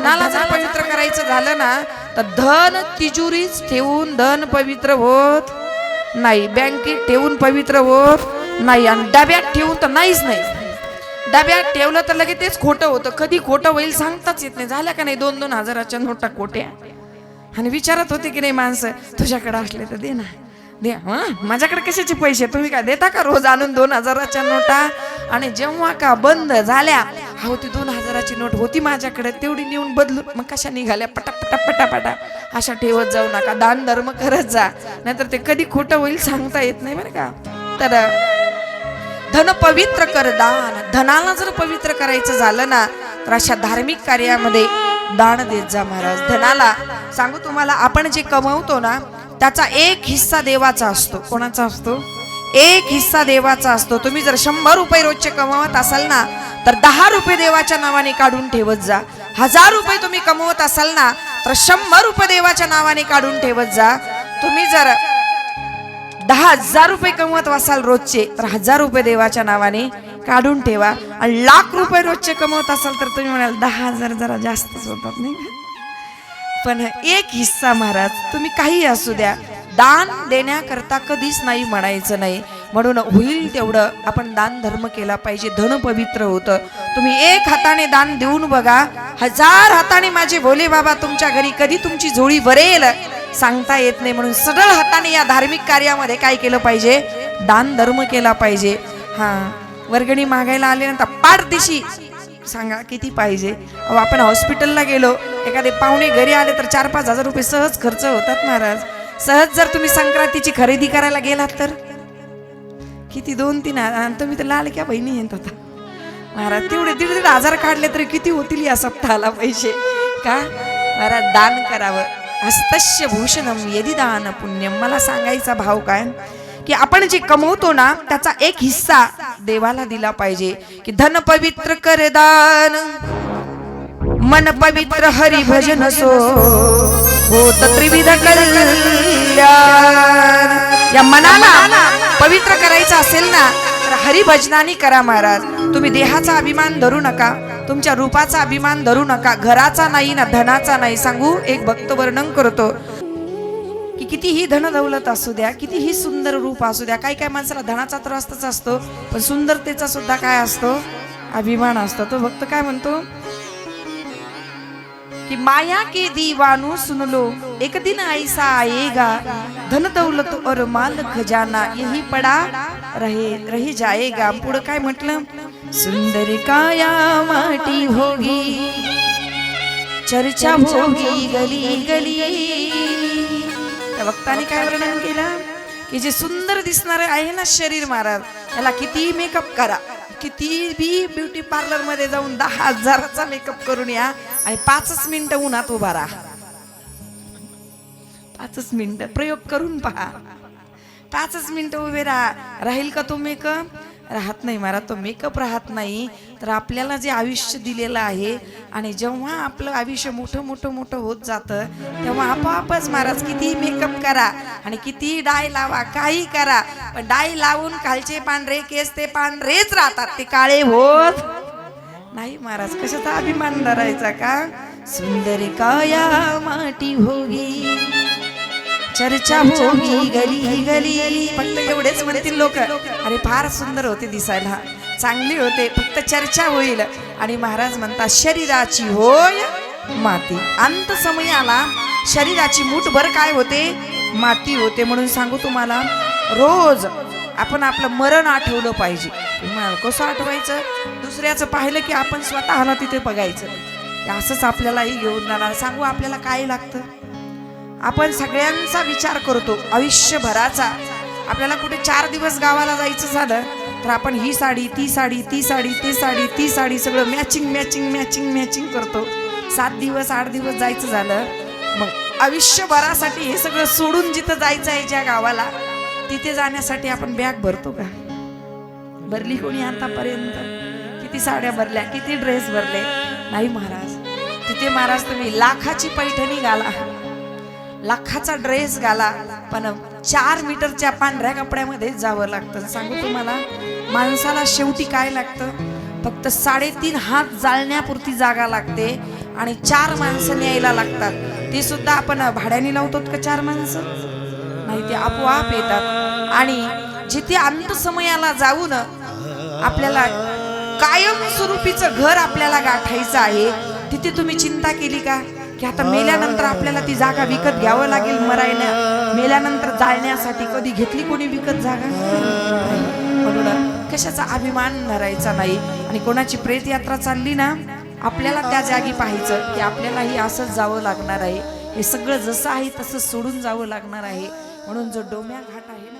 धनाला जर पवित्र करायचं झालं ना तर धन तिजोरीच ठेवून धन पवित्र होत. नाही बँकेत ठेवून पवित्र होत. नाही आणि डब्यात ठेवून तर नाहीच नाही. डब्यात ठेवलं तर लगेच तेच खोटं होतं. कधी खोटं होईल सांगताच येत नाही. झाल्या का नाही दोन दोन हजाराच्या नोटा खोट्या? आणि विचारत होते की नाही माणसं तुझ्याकडे असले तर दे ना. दे हं? माझ्याकडे कशाचे पैसे? तुम्ही काय देता का रोज आणून दोन हजाराच्या नोटा? आणि जेव्हा का बंद झाल्या हो ती दोन हजाराची नोट होती माझ्याकडे तेवढी नेऊन बदलून मग कशा निघाल्या? पटा पटा पटा पटा अशा ठेवत जाऊ नका दान धर्म करत जा. नाहीतर ते कधी खोटं होईल सांगता येत नाही बरं का? तर धन पवित्र कर दान. धनाला जर पवित्र करायचं झालं ना तर अशा धार्मिक कार्यामध्ये दान देत जा महाराज. धनाला सांगू तुम्हाला आपण जे कमवतो ना त्याचा एक हिस्सा देवाचा असतो. कोणाचा असतो? एक हिस्सा देवाचा असतो. तुम्ही जर शंभर रुपये रोजचे कमवत असाल ना तर दहा रुपये देवाच्या नावाने काढून ठेवत जा. हजार रुपये तुम्ही कमवत असाल ना तर शंभर रुपये देवाच्या नावाने काढून ठेवत जा. तुम्ही जर दहा हजार रुपये कमवत असाल रोजचे तर हजार रुपये देवाच्या नावाने काढून ठेवा. आणि लाख रुपये रोजचे कमवत असाल तर तुम्ही म्हणाल दहा हजार जरा जास्तच होतात नाही. पण एक हिस्सा महाराज तुम्ही काही असू द्या. दान देण्याकरता कधीच नाही म्हणायचं नाही. म्हणून होईल तेवढं. आपण दान धर्म केला पाहिजे. धन पवित्र होतं. तुम्ही एक हाताने दान देऊन बघा. हजार हाताने माझे भोले बाबा तुमच्या घरी कधी तुमची जोडी भरेल सांगता येत नाही. म्हणून सरळ हाताने या धार्मिक कार्यामध्ये काय केलं पाहिजे? दान धर्म केला पाहिजे. हा. वर्गणी मागायला आले ना तर सांगा किती पाहिजे? अहो आपण हॉस्पिटलला गेलो. एखादे पाहुणे घरी आले तर चार पाच हजार रुपये सहज खर्च होतात महाराज. सहज जर तुम्ही संक्रांतीची खरेदी करायला गेलात तर? किती दोन तीन हजार आणि तुम्ही तर लाडक्या बहिणी? येत होता. महाराज तेवढे दीड दीड हजार काढले तरी किती होतील या सप्ताहाला पैसे? का? महाराज दान करावं. हस्तस्य भूषणम यदि दान पुण्यम मला सांगायचा भाव काय? की आपण जे कमवतो ना त्याचा एक हिस्सा देवाला दिला पाहिजे. की धन पवित्र कर दान. मन पवित्र हरी भजन सो. हो त्रिविध कल्याण. या मनाला पवित्र करायचं असेल ना तर हरिभजनानी करा महाराज. तुम्ही देहाचा अभिमान धरू नका तुमच्या रूपाचा अभिमान धरू नका घराचा नाही ना धनाचा नाही. सांगू एक भक्त वर्णन करतो की कितीही धन दौलत असू द्या कितीही सुंदर रूप असू द्या काही काय माणसाला धनाचा तर असतो पण सुंदरतेचा सुद्धा काय असतो? अभिमान असतो. तो भक्त काय म्हणतो? कि माया के दीवानू सुन लो। एक दिन ऐसा आएगा धन दौलत और माल खजाना यही पड़ा रहे रही जाएगा। पुढं काय म्हटलं सुंदर काया माटी होगी चर्चा होगी गली गली. त्या वक्ताने काय वर्णन केलं? की जे सुंदर दिसणार आहे ना शरीर महाराज त्याला किती मेकअप करा. किती बी ब्युटी पार्लरमध्ये जाऊन दहा हजाराचा मेकअप करून या. आणि पाचच मिनिट उन्हात उभा राहा. पाचच मिनिट. प्रयोग करून पहा. पाचच मिनिटं उभे राहा. राहील का तो मेकअप? राहत नाही मारा तो मेकअप राहत नाही. तर आपल्याला जे आयुष्य दिलेलं आहे आणि जेव्हा आपलं आयुष्य मोठं मोठं मोठं होत जातं तेव्हा आपोआपच महाराज कितीही मेकअप करा आणि किती डाय लावा काही करा पण डाय लावून खालचे पांढरे केस ते पांढरेच राहतात ते काळे होत. नाही महाराज कशाचा अभिमान धरायचा का? सुंदर काया माटी होगी. चर्चा होगी गली गली फक्त एवढेच म्हणतील लोक अरे फार सुंदर होते दिसायला. चांगली होते. फक्त चर्चा होईल. आणि महाराज म्हणतात शरीराची होय माती. अंत समयाला शरीराची मूठभर काय होते? माती होते म्हणून सांगू तुम्हाला. रोज आपण आपलं मरण आठवलं पाहिजे. तुम्ही म्हणाल, कसं आठवायचं? दुसऱ्याचं पाहिलं की आपण स्वतःला तिथे बघायचं. असंच आपल्यालाही घेऊन जाणार. सांगू आपल्याला काय लागतं? आपण सगळ्यांचा विचार करतो आयुष्यभराचा. आपल्याला कुठे चार दिवस गावाला जायचं झालं तर आपण ही साडी ती साडी ती साडी ती साडी ती साडी सगळं मॅचिंग मॅचिंग मॅचिंग मॅचिंग करतो. सात दिवस आठ दिवस जायचं झालं मग आयुष्यभरासाठी हे सगळं सोडून जिथं जायचं आहे ज्या गावाला तिथे जाण्यासाठी आपण बॅग भरतो का? भरली कोणी आतापर्यंत? किती साड्या भरल्या किती ड्रेस भरले? नाही महाराज. तिथे महाराज तुम्ही लाखाची पैठणी घाला. लाखाचा ड्रेस घाला. पण चार मीटरच्या पांढऱ्या कपड्यामध्ये जावं लागतं. सांगू तुम्हाला माणसाला शेवटी काय लागतं? फक्त साडेतीन हात जाळण्यापुरती जागा लागते आणि चार माणसं न्यायला लागतात. ती सुद्धा आपण भाड्याने लावतो का चार माणसं? नाही ते आपोआप येतात. आणि जिथे अंत समयाला जाऊन आपल्याला कायमस्वरूपीचं घर आपल्याला गाठायचं आहे तिथे तुम्ही चिंता केली का? की आता मेल्यानंतर आपल्याला ती जागा विकत घ्यावं लागेल मरायला मेल्यानंतर जाळण्यासाठी कधी घेतली कोणी विकत जागा? म्हणून कशाचा अभिमान धरायचा नाही? आणि कोणाची प्रेत यात्रा चालली ना आपल्याला त्या जागी पाहायचं की आपल्यालाही असंच जावं लागणार आहे. हे सगळं जसं आहे तसं सोडून जावं लागणार आहे. म्हणून जो डोम्या घाट आहे ना